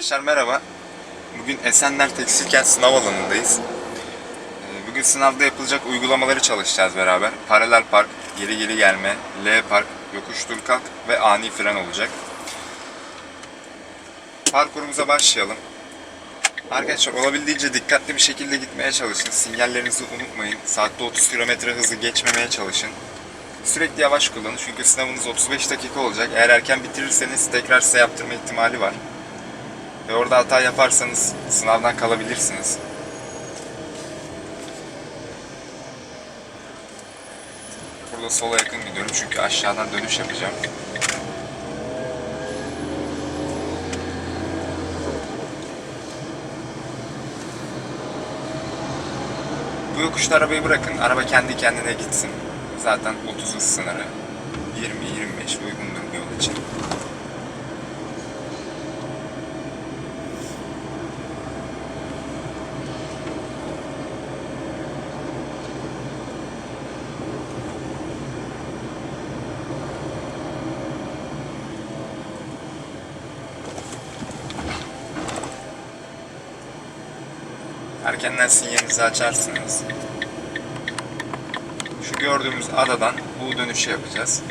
Arkadaşlar merhaba. Bugün Esenler Tekstilkent sınav alanındayız. Ee, Bugün sınavda yapılacak uygulamaları çalışacağız beraber. Paralel park, geri geri gelme, L park, yokuş dur kalk ve ani fren olacak. Parkurumuza başlayalım. Arkadaşlar olabildiğince dikkatli bir şekilde gitmeye çalışın. Sinyallerinizi unutmayın. Saatte 30 km hızı geçmemeye çalışın. Sürekli yavaş kullanın çünkü sınavınız 35 dakika olacak. Eğer erken bitirirseniz tekrar size yaptırma ihtimali var. Ve orada hata yaparsanız sınavdan kalabilirsiniz. Burada sola yakın gidiyorum çünkü aşağıdan dönüş yapacağım. Bu yokuşta arabayı bırakın. Araba kendi kendine gitsin. Zaten 30 hız sınırı. 20-25 uygundur bir yol için. Erkenden sinyalinizi açarsınız. Şu gördüğümüz adadan bu dönüşü yapacağız.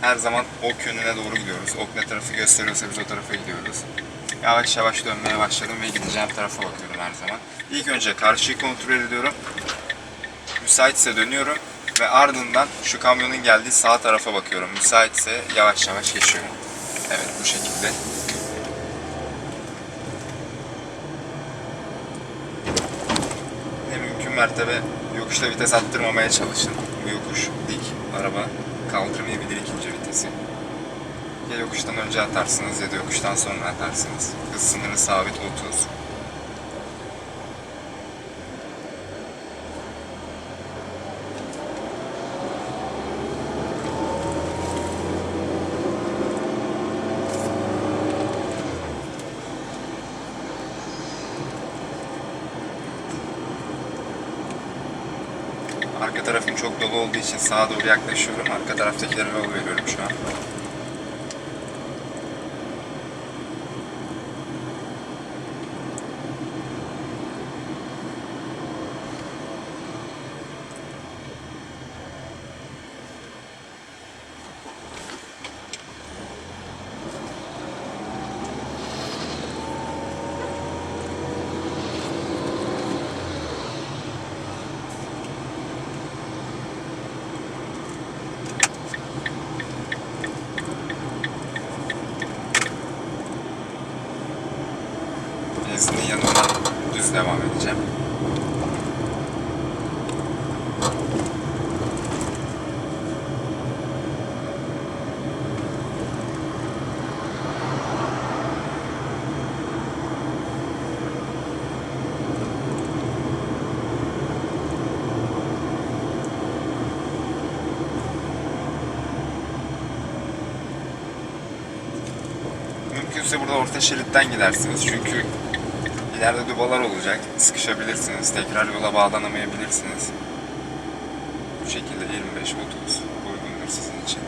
Her zaman ok yönüne doğru gidiyoruz. Ok ne tarafı gösteriyorsa biz o tarafa gidiyoruz. Yavaş yavaş dönmeye başladım ve gideceğim tarafa bakıyorum her zaman. İlk önce karşıyı kontrol ediyorum. Müsaitse dönüyorum ve ardından şu kamyonun geldiği sağ tarafa bakıyorum. Müsaitse yavaş yavaş geçiyorum. Evet bu şekilde. Ne mümkün mertebe yokuşta vites attırmamaya çalışın. Bu yokuş dik. Araba kaldırmayabilir ikinci vitesi. Ya yokuştan önce atarsınız ya da yokuştan sonra atarsınız. Hız sınırı sabit 30. Arka tarafım çok dolu olduğu için sağa doğru yaklaşıyorum. Arka taraftakilere yol veriyorum şu an. Benzinin yanından düz devam edeceğim. Mümkünse burada orta şeritten gidersiniz. Çünkü ileride dubalar olacak, sıkışabilirsiniz, tekrar yola bağlanamayabilirsiniz. Bu şekilde 25-30 uygundur sizin için.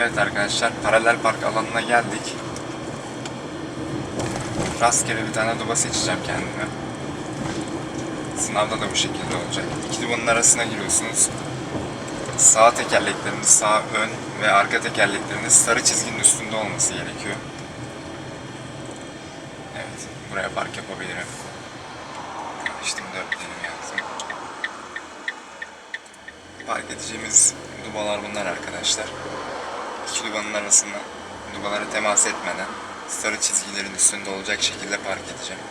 Evet arkadaşlar paralel park alanına geldik. Rastgele bir tane duba seçeceğim kendime. Sınavda da bu şekilde olacak. İki dubanın arasına giriyorsunuz. Sağ tekerlekleriniz sağ ön ve arka tekerlekleriniz sarı çizginin üstünde olması gerekiyor. Evet buraya park yapabilirim. İşte dört dilim yazdım. Park edeceğimiz dubalar bunlar arkadaşlar iki dubanın arasında dubalara temas etmeden sarı çizgilerin üstünde olacak şekilde park edeceğim.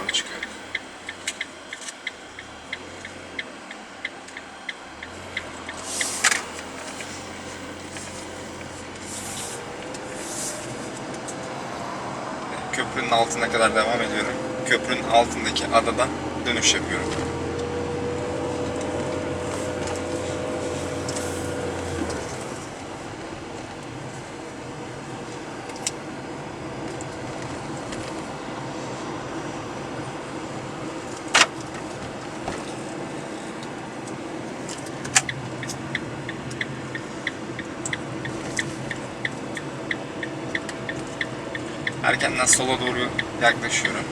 Doğru çıkıyorum. Köprünün altına kadar devam ediyorum. Köprünün altındaki adadan dönüş yapıyorum. Erkenden sola doğru yaklaşıyorum.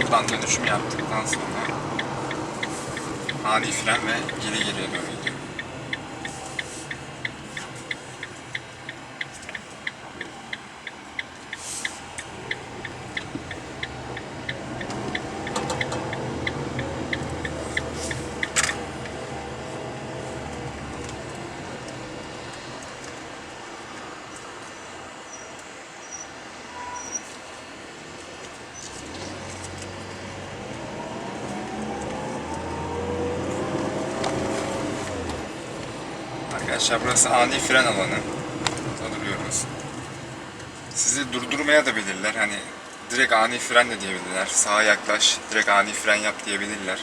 Buradan dönüşüm yaptıktan sonra ani fren ve geri geriye doğru gidiyorum. Arkadaşlar burası ani fren alanı. Duruyoruz. Sizi durdurmaya da bilirler. Hani direkt ani fren de diyebilirler. Sağa yaklaş, direkt ani fren yap diyebilirler.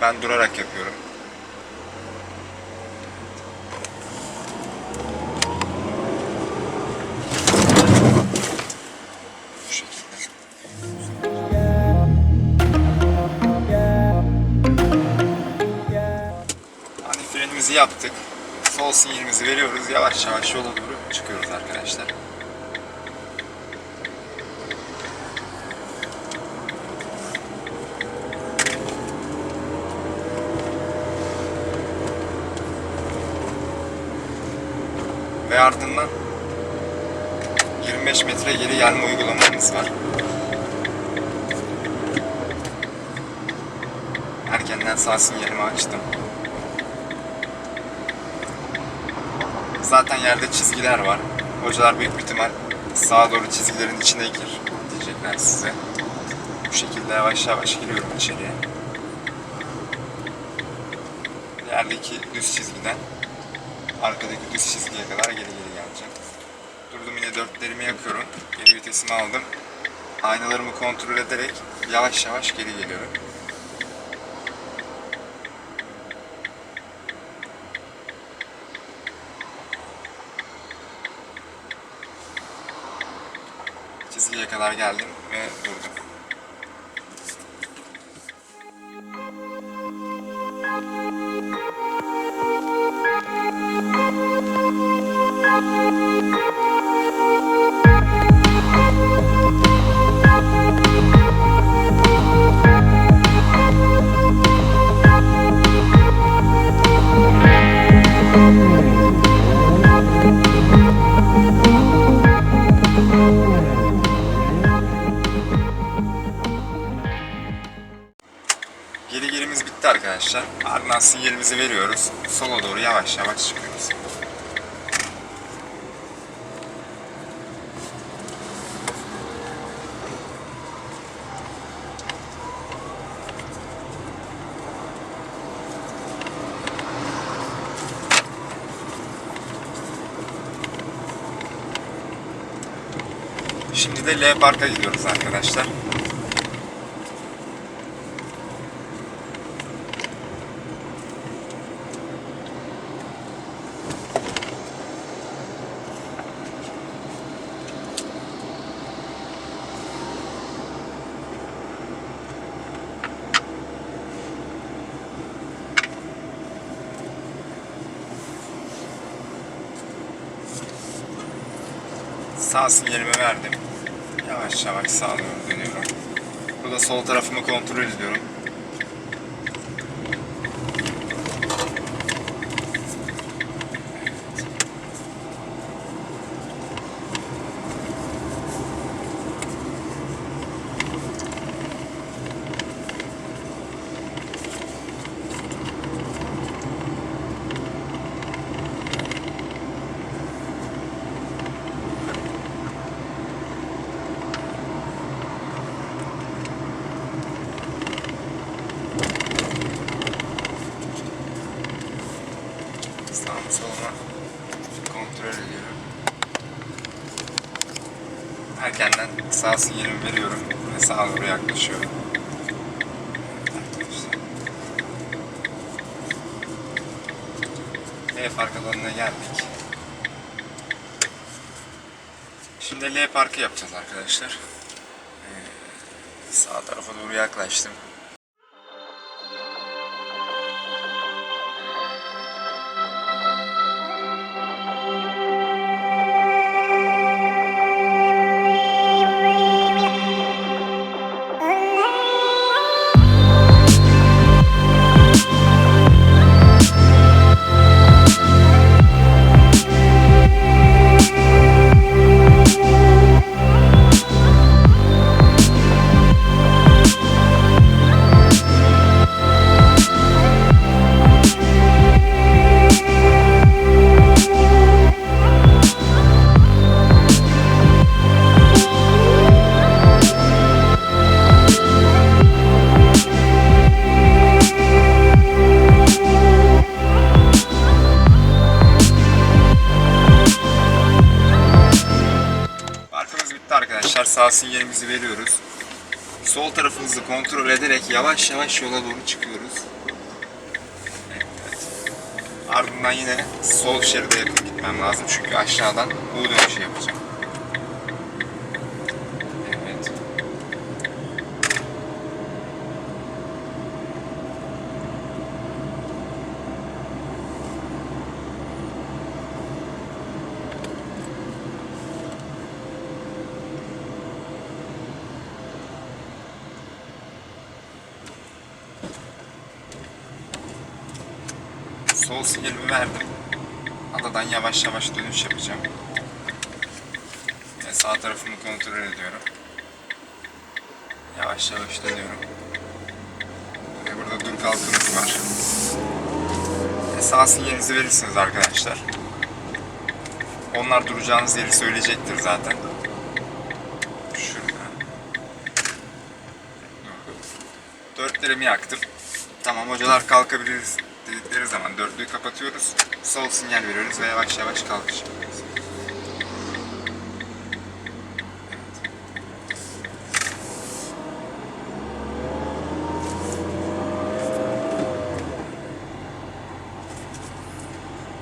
Ben durarak yapıyorum. Hani frenimizi yaptık. Sol sinyalimizi veriyoruz. Yavaş yavaş yola doğru çıkıyoruz arkadaşlar. Ve ardından 25 metre geri gelme uygulamamız var. Erkenden sağ sinyalimi açtım. Zaten yerde çizgiler var. Hocalar büyük bir ihtimal sağa doğru çizgilerin içine gir diyecekler size. Bu şekilde yavaş yavaş giriyorum içeriye. Yerdeki düz çizgiden arkadaki düz çizgiye kadar geri geri geleceğim. Durdum yine dörtlerimi yakıyorum. Geri vitesimi aldım. Aynalarımı kontrol ederek yavaş yavaş geri geliyorum. Çizgiye kadar geldim ve durdum. Şimdi de L gidiyoruz arkadaşlar. Sağ sinyalimi verdim. Yavaş yavaş sağa doğru dönüyorum. Burada sol tarafımı kontrol ediyorum. Sağ sinyalimi veriyorum ve sağa doğru yaklaşıyorum. L park alanına geldik. Şimdi L parkı yapacağız arkadaşlar. Ee, Sağ tarafa doğru yaklaştım. Sinyalimizi veriyoruz. Sol tarafımızı kontrol ederek yavaş yavaş yola doğru çıkıyoruz. Evet. Ardından yine sol şeride yakın gitmem lazım çünkü aşağıdan U dönüşü yapacağım. Evet. Sol sinyalimi verdim. Adadan yavaş yavaş dönüş yapacağım. Ve sağ tarafımı kontrol ediyorum. Yavaş yavaş dönüyorum. Ve burada dur kalkımız var. Ve sağ sinyalinizi verirsiniz arkadaşlar. Onlar duracağınız yeri söyleyecektir zaten. Şurada. Dörtlerimi yaktım. Tamam hocalar kalkabiliriz dedikleri zaman dörtlüğü kapatıyoruz. Sol sinyal veriyoruz ve yavaş yavaş kalkış yapıyoruz.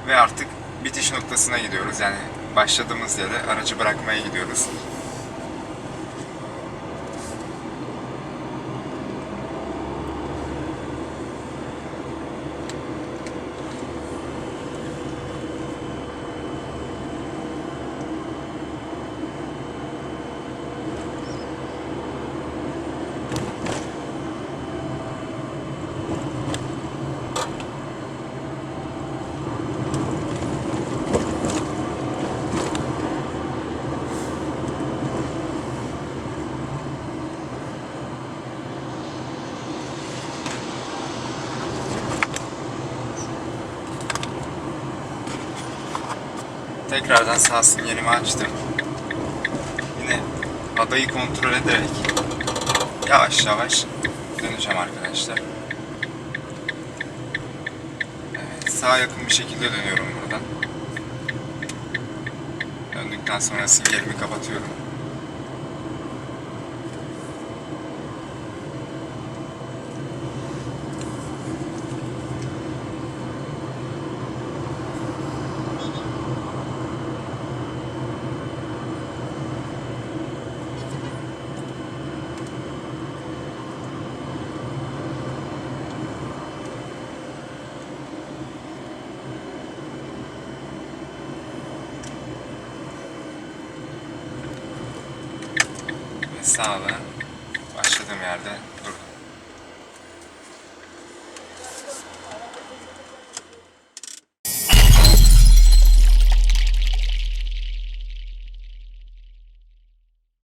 Ve artık bitiş noktasına gidiyoruz. Yani başladığımız yere aracı bırakmaya gidiyoruz. Tekrardan sağ sinyalimi açtım. Yine adayı kontrol ederek yavaş yavaş döneceğim arkadaşlar. Evet, sağa yakın bir şekilde dönüyorum buradan. Döndükten sonra sinyalimi kapatıyorum. Ve sağla başladığım yerde.